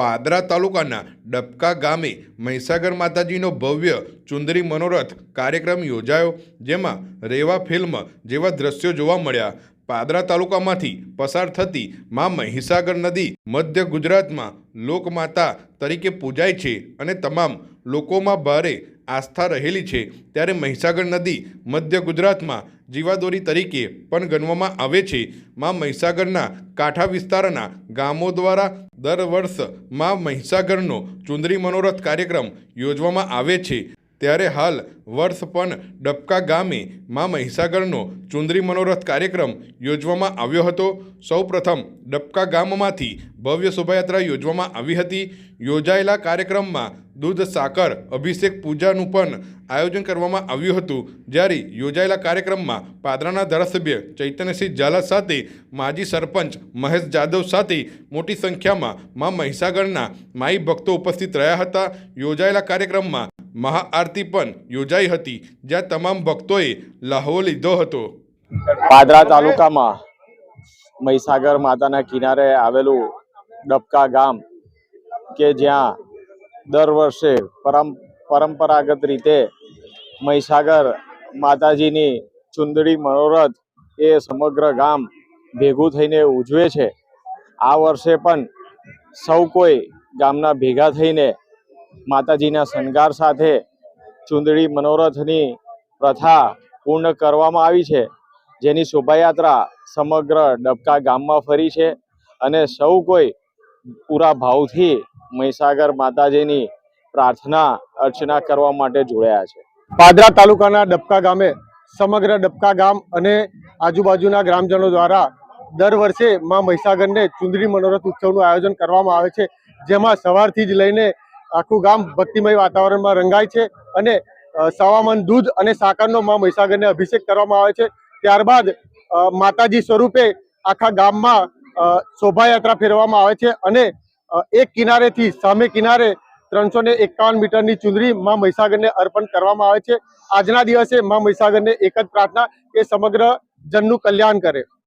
પાદરા તાલુકાના ડબકા ગામે મહીસાગર માતાજીનો ભવ્ય ચુંદરી મનોરથ કાર્યક્રમ યોજાયો, જેમાં રેવા ફિલ્મ જેવા દ્રશ્યો જોવા મળ્યા. પાદરા તાલુકામાંથી પસાર થતી મા મહીસાગર નદી મધ્ય ગુજરાતમાં લોકમાતા તરીકે પૂજાય છે અને તમામ લોકોમાં ભારે આસ્થા રહેલી છે. ત્યારે મહીસાગર નદી મધ્ય ગુજરાતમાં જીવાદોરી તરીકે પણ ગણવામાં આવે છે. માં મહીસાગરના કાંઠા વિસ્તારના ગામો દ્વારા દર વર્ષમાં મહીસાગરનો ચુંદરી મનોરથ કાર્યક્રમ યોજવામાં આવે છે. ત્યારે હાલ વર્ષ પણ ડબકા ગામે માં મહીસાગરનો ચુંદરી મનોરથ કાર્યક્રમ યોજવામાં આવ્યો હતો. સૌપ્રથમ ડબકા ગામમાંથી ભવ્ય શોભાયાત્રા યોજવામાં આવી હતી. યોજાયેલા કાર્યક્રમમાં દૂધ, સાકર, અભિષેક, પૂજાનું પણ આયોજન કરવામાં આવ્યું હતું. જ્યારે યોજાયેલા કાર્યક્રમમાં પાદરાના ધારાસભ્ય ચૈતન્યસિંહ ઝાલા સાથે માજી સરપંચ મહેશ જાદવ સાથે મોટી સંખ્યામાં મા મહીસાગરના માઈ ભક્તો ઉપસ્થિત રહ્યા હતા. યોજાયેલા કાર્યક્રમમાં મહાઆરતી પણ યોજાઈ હતી, જ્યાં તમામ ભક્તોએ લહાવો લીધો હતો. પાદરા તાલુકામાં મહીસાગર માતાના કિનારે આવેલું ડબકા ગામ કે જ્યાં દર વર્ષે પરમ, પરંપરાગત રીતે મહીસાગર માતાજીની ચુંદડી મનોરથ એ સમગ્ર ગામ ભેગું થઈને ઉજવે છે. આ વર્ષે પણ સૌ કોઈ ગામના ભેગા થઈને માતાજીના શણગાર સાથે ચુંદડી મનોરથની પ્રથા પૂર્ણ કરવામાં આવી છે. જેની શોભાયાત્રા સમગ્ર ડબકા ગામમાં ફરી છે અને સૌ કોઈ પૂરા ભાવથી મહીસાગર માતાજીની પ્રાર્થના, અર્ચના કરવા માટે જોડાયા છે. પાદરા તાલુકાના ડબકા ગામે, સમગ્ર ડબકા ગામ અને આજુબાજુના ગ્રામજનો દ્વારા દર વર્ષે માં મહીસાગરને ચુંદડી મનોરથ ઉત્સવનું આયોજન કરવામાં આવે છે, જેમાં સવારથી જ લઈને આખું ગામ ભક્તિમય વાતાવરણમાં રંગાય છે અને સવામન દૂધ અને સાકરનો માં મહીસાગરને અભિષેક કરવામાં આવે છે. ત્યારબાદ માતાજી સ્વરૂપે આખા ગામમાં શોભાયાત્રા ફેરવવામાં આવે છે અને એક કિનારેથી સામે કિનારે ત્રણસો ને એકાવન મીટરની ચુંદરી માં મહીસાગરને અર્પણ કરવામાં આવે છે. આજના દિવસે માં મહીસાગરને એક જ પ્રાર્થના કે સમગ્ર જનનું કલ્યાણ કરે.